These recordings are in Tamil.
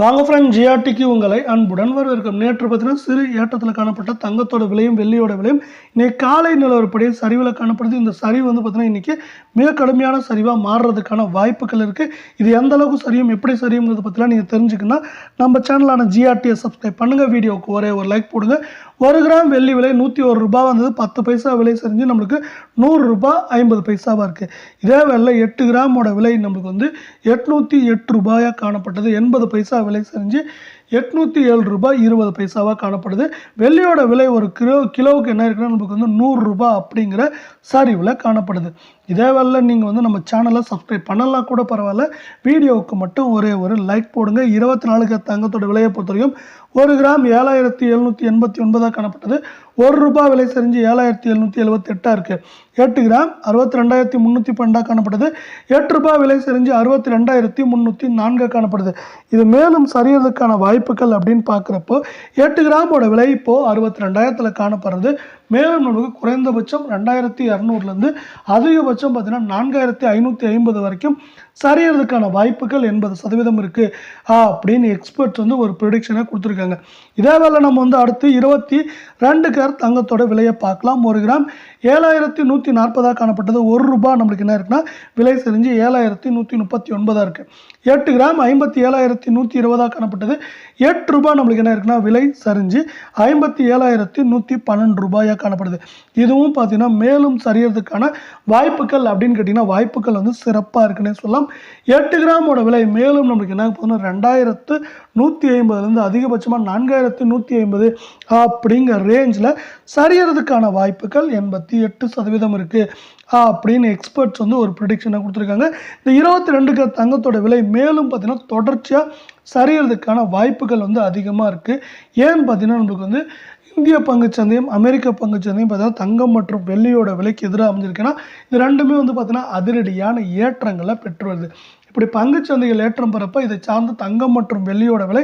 வாங்க ஃப்ரெண்ட் ஜிஆர்டிக்கு உங்களை அன்புடன் வரவேற்கும் நேற்று பார்த்தீங்கன்னா சிறு ஏற்றத்தில் காணப்பட்ட தங்கத்தோட விலையும் வெள்ளியோட விலையும் இன்னைக்கு காலை நிலவரப்படி சரிவில் காணப்படுது. இந்த சரிவு வந்து பார்த்தீங்கன்னா இன்றைக்கி மிக கடுமையான சரிவாக மாறுறதுக்கான வாய்ப்புகள் இருக்குது இது எந்த அளவுக்கு சரியும் எப்படி சரியுங்கிறத பற்றிலாம் நீங்கள் தெரிஞ்சுக்கணும்னா நம்ம சேனலான ஜிஆர்டியை சப்ஸ்கிரைப் பண்ணுங்கள் வீடியோவுக்கு ஒரே ஒரு லைக் போடுங்க. ஒரு கிராம் வெள்ளி விலை நூற்றி ஒரு ரூபாய் வந்தது. பத்து பைசா விலை செஞ்சு நம்மளுக்கு நூறுரூபா ஐம்பது பைசாவாக இருக்குது இதே வேலை எட்டு கிராமோட விலை நம்மளுக்கு வந்து எட்நூற்றி எட்டு ரூபாயாக காணப்பட்டது. எண்பது பைசா விலை செஞ்சு எட்நூற்றி ஏழு ரூபாய் இருபது பைசாவாக காணப்படுது. வெள்ளியோட விலை ஒரு கிலோ கிலோவுக்கு என்ன இருக்குன்னா நமக்கு வந்து நூறு ரூபாய் அப்படிங்கிற சரிவில் காணப்படுது. இதே வேலை நீங்கள் வந்து நம்ம சேனலை சப்ஸ்கிரைப் பண்ணலாம் கூட பரவாயில்ல. வீடியோவுக்கு மட்டும் ஒரே ஒரு லைக் போடுங்க. இருபத்தி நாலுக்கு தங்கத்தோட விலையை பொறுத்த வரைக்கும் ஒரு கிராம் ஏழாயிரத்தி எழுநூற்றி எண்பத்தி ஒன்பதாக காணப்பட்டது. ஒரு ரூபாய் விலை செஞ்சு ஏழாயிரத்தி எழுநூற்றி எழுபத்தி எட்டாக இருக்குது எட்டு கிராம் அறுபத்தி ரெண்டாயிரத்தி முந்நூற்றி பன்னெண்டாக காணப்படுது எட்டு ரூபாய் விலை செஞ்சு அறுபத்தி ரெண்டாயிரத்தி முந்நூற்றி நான்காக காணப்படுது. இது மேலும் சரியறதுக்கான வாய்ப்புகள் அப்படின்னு பார்க்குறப்போ எட்டு கிராமோட விலை இப்போது அறுபத்தி ரெண்டாயிரத்தில் காணப்படுறது. மேலும் நமக்கு குறைந்தபட்சம் ரெண்டாயிரத்தி இரநூறுலேருந்து அதிகபட்சம் பார்த்தீங்கன்னா நான்காயிரத்தி ஐநூற்றி ஐம்பது வரைக்கும் சரியறதுக்கான வாய்ப்புகள் எண்பது சதவீதம் இருக்குது அப்படின்னு எக்ஸ்பர்ட்ஸ் வந்து ஒரு ப்ரொடிக்ஷனை கொடுத்துருக்காங்க. இதே வேலை நம்ம வந்து அடுத்து இருபத்தி ரெண்டு கேர் தங்கத்தோட விலையை பார்க்கலாம். ஒரு கிராம் ஏழாயிரத்தி நூற்றி நாற்பதாக காணப்பட்டது. ஒரு ரூபாய் நம்மளுக்கு என்ன இருக்குன்னா விலை செறிஞ்சு ஏழாயிரத்தி நூற்றி முப்பத்தி ஒன்பதாக இருக்குது எட்டு கிராம் ஐம்பத்தி ஏழாயிரத்தி நூற்றி இருபதாக காணப்பட்டது. எட்டு ரூபாய் நம்மளுக்கு என்ன இருக்குன்னா விலை சரிஞ்சு ஐம்பத்தி ஏழாயிரத்தி நூற்றி பன்னெண்டு ரூபாயாக காணப்படுது. இதுவும் பார்த்தீங்கன்னா மேலும் சரியறதுக்கான வாய்ப்புகள் அப்படின்னு கேட்டிங்கன்னா வாய்ப்புகள் வந்து சிறப்பாக இருக்குன்னே சொல்லலாம். எட்டு கிராமோட விலை மேலும் நம்மளுக்கு என்ன போதுன்னா ரெண்டாயிரத்து நூற்றி ஐம்பதுலேருந்து அதிகபட்சமாக நான்காயிரத்து நூற்றி ஐம்பது அப்படிங்கிற ரேஞ்சில் சரியறதுக்கான வாய்ப்புகள் எண்பத்தி எட்டு சதவீதம் இருக்குது அப்படின்னு எக்ஸ்பர்ட்ஸ் வந்து ஒரு ப்ரிடிக்ஷனை கொடுத்துருக்காங்க. இந்த இருபத்தி ரெண்டுக்கு தங்கத்தோட விலை மேலும் பார்த்தீங்கன்னா தொடர்ச்சியாக சரியறதுக்கான வாய்ப்புகள் வந்து அதிகமாக இருக்குது ஏன்னு பார்த்தீங்கன்னா நம்மளுக்கு வந்து இந்திய பங்குச்சந்தையும் அமெரிக்க பங்குச்சந்தையும் பார்த்தீங்கன்னா தங்கம் மற்றும் வெள்ளியோட விலைக்கு எதிராக அமைஞ்சிருக்குன்னா இது ரெண்டுமே வந்து பார்த்தீங்கன்னா அதிரடியான ஏற்றங்களை பெற்று வருது இப்படி பங்குச்சந்தைகள் ஏற்றம் பெறப்ப இதை சார்ந்த தங்கம் மற்றும் வெள்ளியோட விலை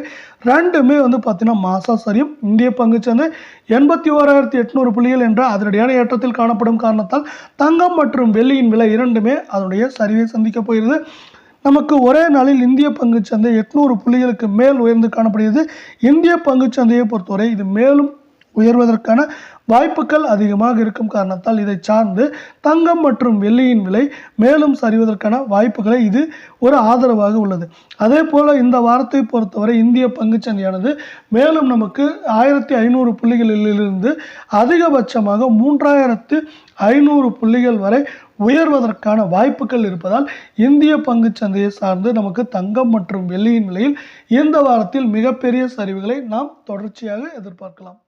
ரெண்டுமே வந்து பார்த்தீங்கன்னா மாசா சரியும் இந்திய பங்குச்சந்தை எண்பத்தி ஓராயிரத்தி எட்நூறு புள்ளிகள் என்ற அதிரடியான ஏற்றத்தில் காணப்படும் காரணத்தால் தங்கம் மற்றும் வெள்ளியின் விலை இரண்டுமே அதனுடைய சரிவை சந்திக்க போகிறது. நமக்கு ஒரே நாளில் இந்திய பங்குச்சந்தை எட்நூறு புள்ளிகளுக்கு மேல் உயர்ந்து காணப்படுகிறது. இந்திய பங்குச்சந்தையை பொறுத்தவரை இது மேலும் உயர்வதற்கான வாய்ப்புகள் அதிகமாக இருக்கும் காரணத்தால் இதை சார்ந்து தங்கம் மற்றும் வெள்ளியின் விலை மேலும் சரிவதற்கான வாய்ப்புகளை இது ஒரு ஆதரவாக உள்ளது. அதே போல் இந்த வாரத்தை பொறுத்தவரை இந்திய பங்குச்சந்தையானது மேலும் நமக்கு ஆயிரத்தி ஐநூறு புள்ளிகளிலிருந்து அதிகபட்சமாக மூன்றாயிரத்து ஐநூறு புள்ளிகள் வரை உயர்வதற்கான வாய்ப்புகள் இருப்பதால் இந்திய பங்குச்சந்தையை சார்ந்து நமக்கு தங்கம் மற்றும் வெள்ளியின் விலையில் இந்த வாரத்தில் மிகப்பெரிய சரிவுகளை நாம் தொடர்ச்சியாக எதிர்பார்க்கலாம்.